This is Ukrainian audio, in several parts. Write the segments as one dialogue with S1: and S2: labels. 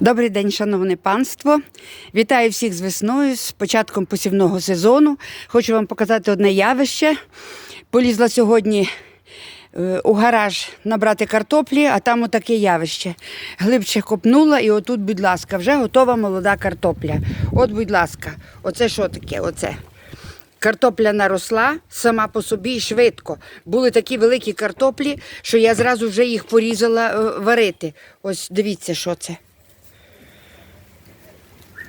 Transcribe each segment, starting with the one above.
S1: Добрий день, шановне панство. Вітаю всіх з весною, з початком посівного сезону. Хочу вам показати одне явище. Полізла сьогодні е, у гараж набрати картоплі, а там отаке явище. Глибше копнула, і отут, будь ласка, вже готова молода картопля. От, будь ласка, оце що таке? Оце. Картопля наросла сама по собі і швидко. Були такі великі картоплі, що я зразу вже їх порізала е, варити. Ось дивіться, що це.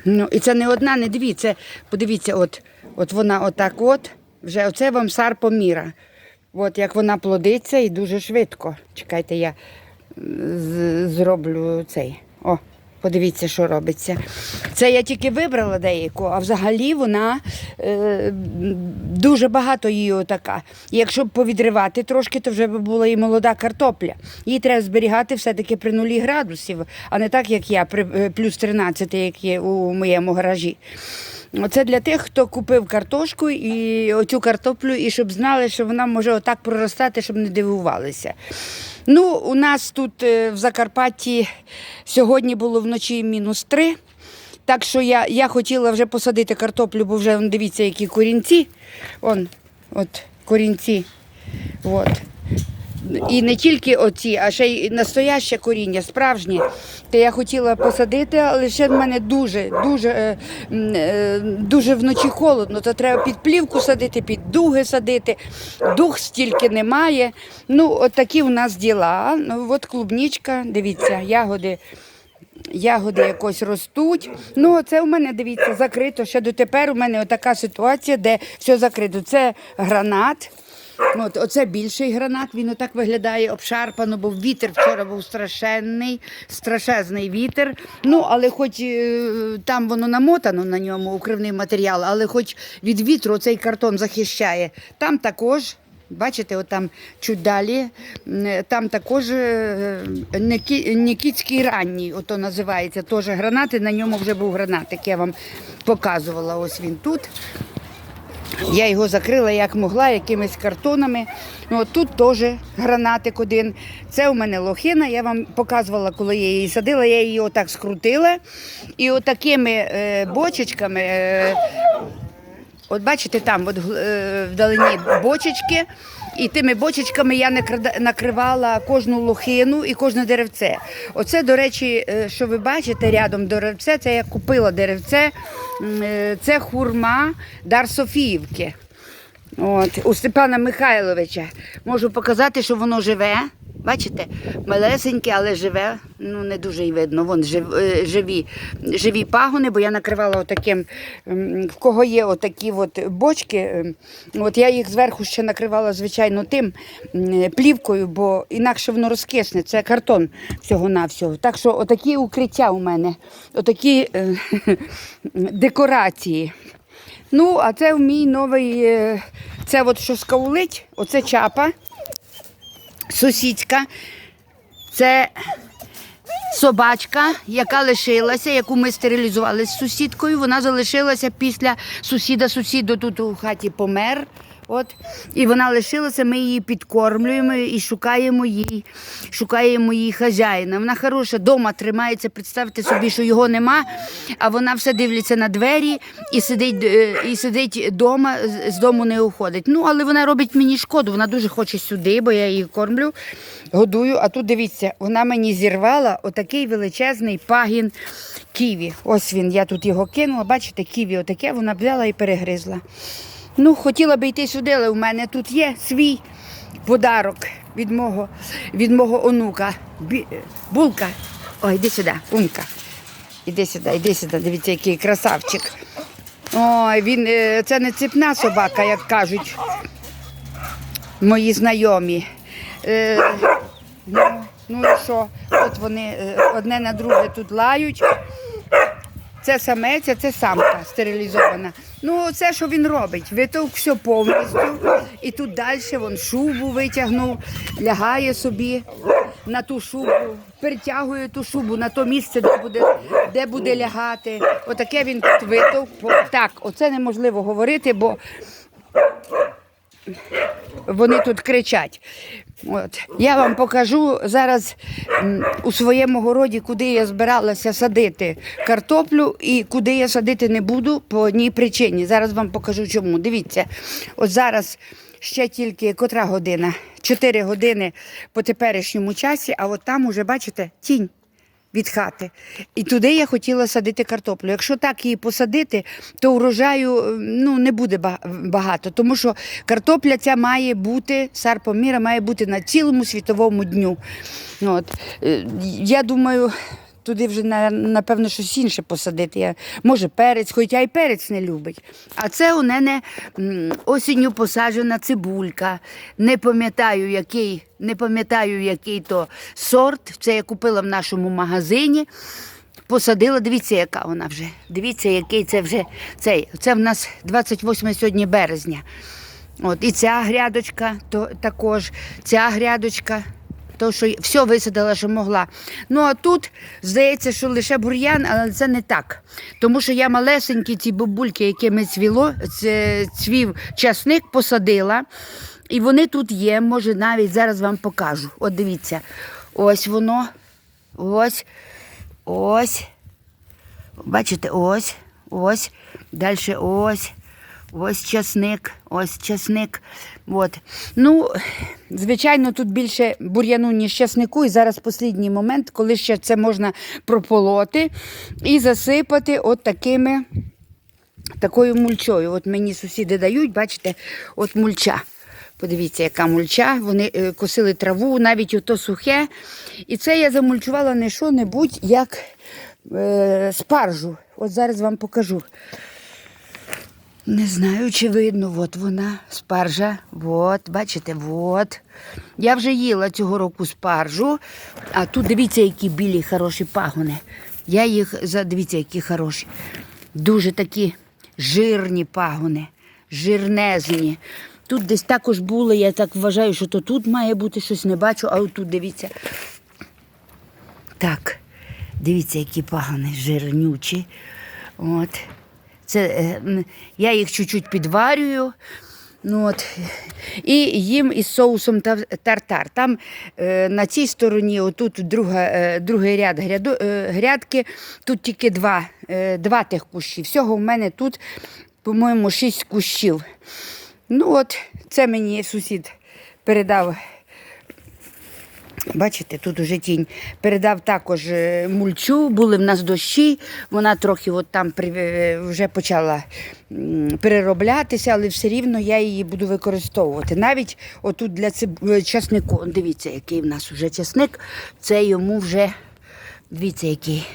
S1: Ну, і це не одна, не дві. Це, подивіться, от, от вона отак от, вже оце вам сар поміра. От як вона плодиться і дуже швидко. Чекайте, я зроблю цей. О, подивіться, що робиться. Це я тільки вибрала деяку, а взагалі вона е, дуже багато її отака. І якщо б повідривати трошки, то вже б була і молода картопля. Її треба зберігати все-таки при нулі градусів, а не так, як я, при е, плюс 13, як є у моєму гаражі. Оце для тих, хто купив картошку і оцю картоплю, і щоб знали, що вона може отак проростати, щоб не дивувалися. Ну, у нас тут е, в Закарпатті сьогодні було вночі мінус 3. Так що я, я хотіла вже посадити картоплю, бо вже дивіться, які корінці. Он, от корінці. От. І не тільки оці, а ще й настояще коріння, справжнє. Та я хотіла посадити, але ще в мене дуже, дуже, е, е, дуже вночі холодно. То треба під плівку садити, під дуги садити. Дух стільки немає. Ну, от такі у нас діла. Ну, от клубнічка, дивіться, ягоди. Ягоди якось ростуть. Ну, це у мене, дивіться, закрито. Ще дотепер у мене така ситуація, де все закрито. Це гранат. От, оце більший гранат, він отак виглядає обшарпано, бо вітер вчора був страшенний, страшезний вітер. Ну, але хоч е, там воно намотано на ньому, укривний матеріал, але хоч від вітру цей картон захищає. Там також. Бачите, от чуть далі, там також е, Нікітський ранній, ото називається, теж гранати, на ньому вже був гранатик, я вам показувала, ось він тут. Я його закрила як могла, якимись картонами. Ну, тут теж гранатик один. Це у мене лохина. Я вам показувала, коли я її садила, я її отак скрутила. І отакими е, бочечками. Е, От бачите, там от, е, вдалині бочечки, і тими бочечками я накривала кожну лохину і кожне деревце. Оце, до речі, е, що ви бачите рядом деревце, це я купила деревце, е, це хурма Дар Софіївки. От, у Степана Михайловича. Можу показати, що воно живе. Бачите, малесеньке, але живе, ну не дуже й видно. Вон жив, е, живі, живі пагони, бо я накривала отаким, в кого є отакі от бочки. ем, От я їх зверху ще накривала, звичайно, тим плівкою, бо інакше воно розкисне. Це картон всього-навсього. Так що отакі укриття у мене, отакі е, декорації. Ну, а це в мій новий, е, це от що скаулить, оце чапа сусідська. Це собачка, яка лишилася, яку ми стерилізували з сусідкою. Вона залишилася після сусіда. Сусіду тут у хаті помер. От, і вона лишилася, ми її підкормлюємо і шукаємо їй, шукаємо її хазяїна. Вона хороша, дома тримається, представте собі, що його нема, а вона все дивиться на двері і сидить, е, і сидить вдома, з дому не уходить. Ну, але вона робить мені шкоду, вона дуже хоче сюди, бо я її кормлю, годую. А тут дивіться, вона мені зірвала отакий величезний пагін ківі. Ось він, я тут його кинула. Бачите, ківі отаке, вона взяла і перегризла. Ну, хотіла би йти сюди, але в мене тут є свій подарок від мого, від мого онука. Бі- Булка. Ой, іди сюди, умка. Іди сюди, іди сюди, дивіться, який красавчик. Ой, він, е, це не ціпна собака, як кажуть мої знайомі. Е, ну, ну і що? От вони е, одне на друге тут лають. Це самець, а це самка стерилізована. Ну, це що він робить? Витовк все повністю. І тут далі він шубу витягнув, лягає собі на ту шубу, перетягує ту шубу на то місце, де буде, де буде лягати. Отаке він тут витовк. Так, оце неможливо говорити, бо вони тут кричать. От. Я вам покажу зараз у своєму городі, куди я збиралася садити картоплю і куди я садити не буду по одній причині. Зараз вам покажу чому. Дивіться, от зараз ще тільки котра година? 4 години по теперішньому часі, а от там уже, бачите, тінь від хати. І туди я хотіла садити картоплю. Якщо так її посадити, то урожаю е, ну, не буде багато, тому що картопля ця має бути, сарпоміра має бути на цілому світовому дню. От. Е, Я думаю. Туди вже на- напевно щось інше посадити. Я, може, перець, хоча й перець не любить. А це у мене осінню посаджена цибулька. Не пам'ятаю, який, не пам'ятаю, який то сорт. Це я купила в нашому магазині. Посадила, дивіться, яка вона вже. Дивіться, який це вже цей. Це в нас 28 сьогодні березня. От, і ця грядочка то, також, ця грядочка, то, що все висадила, що могла. Ну а тут здається, що лише бур'ян, але це не так. Тому що я малесенькі ці бабульки, якими цвіло, цвів часник, посадила. І вони тут є, може навіть зараз вам покажу. От дивіться, ось воно, ось, ось. Бачите, ось, ось, далі ось, ось часник, ось часник. От. Ну, звичайно, тут більше бур'яну, ніж часнику. І зараз останній момент, коли ще це можна прополоти і засипати от такими, такою мульчою. От мені сусіди дають, бачите, от мульча. Подивіться, яка мульча. Вони е, косили траву, навіть ото сухе. І це я замульчувала не що-небудь, як е, спаржу. От зараз вам покажу. Не знаю, чи видно, от вона, спаржа. От, бачите, от. Я вже їла цього року спаржу, а тут дивіться, які білі хороші пагони. Я їх, дивіться, які хороші. Дуже такі жирні пагони, жирнезні. Тут десь також було, я так вважаю, що то тут має бути щось не бачу, а отут дивіться. Так, дивіться, які пагони жирнючі. От. Це, е, я їх чуть-чуть підварюю. Ну, от. І їм із соусом тартар. Там е, на цій стороні, отут друга, е, другий ряд гряду, е, грядки, тут тільки два, е, два тих кущі. Всього в мене тут, по-моєму, шість кущів. Ну от, це мені сусід передав Бачите, тут уже тінь. Передав також е, мульчу, були в нас дощі, вона трохи от там е, вже почала перероблятися, але все рівно я її буду використовувати. Навіть отут для циб- е, часнику, дивіться, який в нас вже часник, це йому вже, дивіться, який.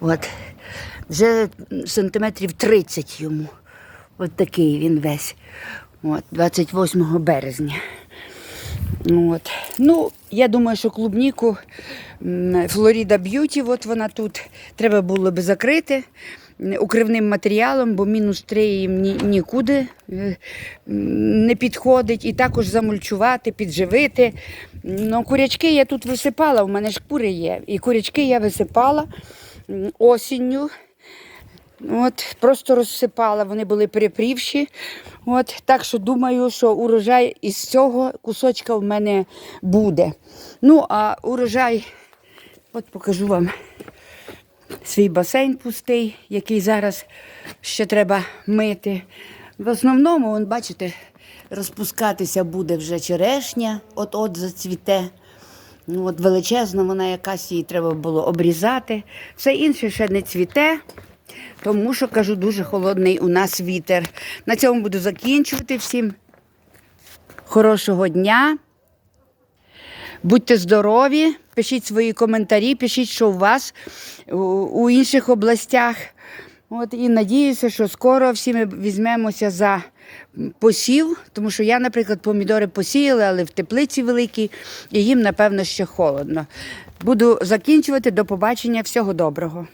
S1: От. Вже сантиметрів 30 йому. От такий він весь. От, 28 березня. От. Ну, я думаю, що клубніку Флоріда Б'юті, от вона тут, треба було би закрити укривним матеріалом, бо мінус 3 їм ні- нікуди е, не підходить. І також замульчувати, підживити. Ну, курячки я тут висипала, у мене ж кури є. І курячки я висипала осінню. От, просто розсипала, вони були перепрівші. От, так що думаю, що урожай із цього кусочка в мене буде. Ну, а урожай, от покажу вам свій басейн пустий, який зараз ще треба мити. В основному, вон, бачите, розпускатися буде вже черешня, от-от зацвіте. Ну, от величезна вона якась, її треба було обрізати. Все інше ще не цвіте. Тому що, кажу, дуже холодний у нас вітер. На цьому буду закінчувати. Всім хорошого дня. Будьте здорові, пишіть свої коментарі, пишіть, що у вас у, інших областях. От, і надіюся, що скоро всі ми візьмемося за посів, тому що я, наприклад, помідори посіяла, але в теплиці великій, і їм, напевно, ще холодно. Буду закінчувати. До побачення. Всього доброго.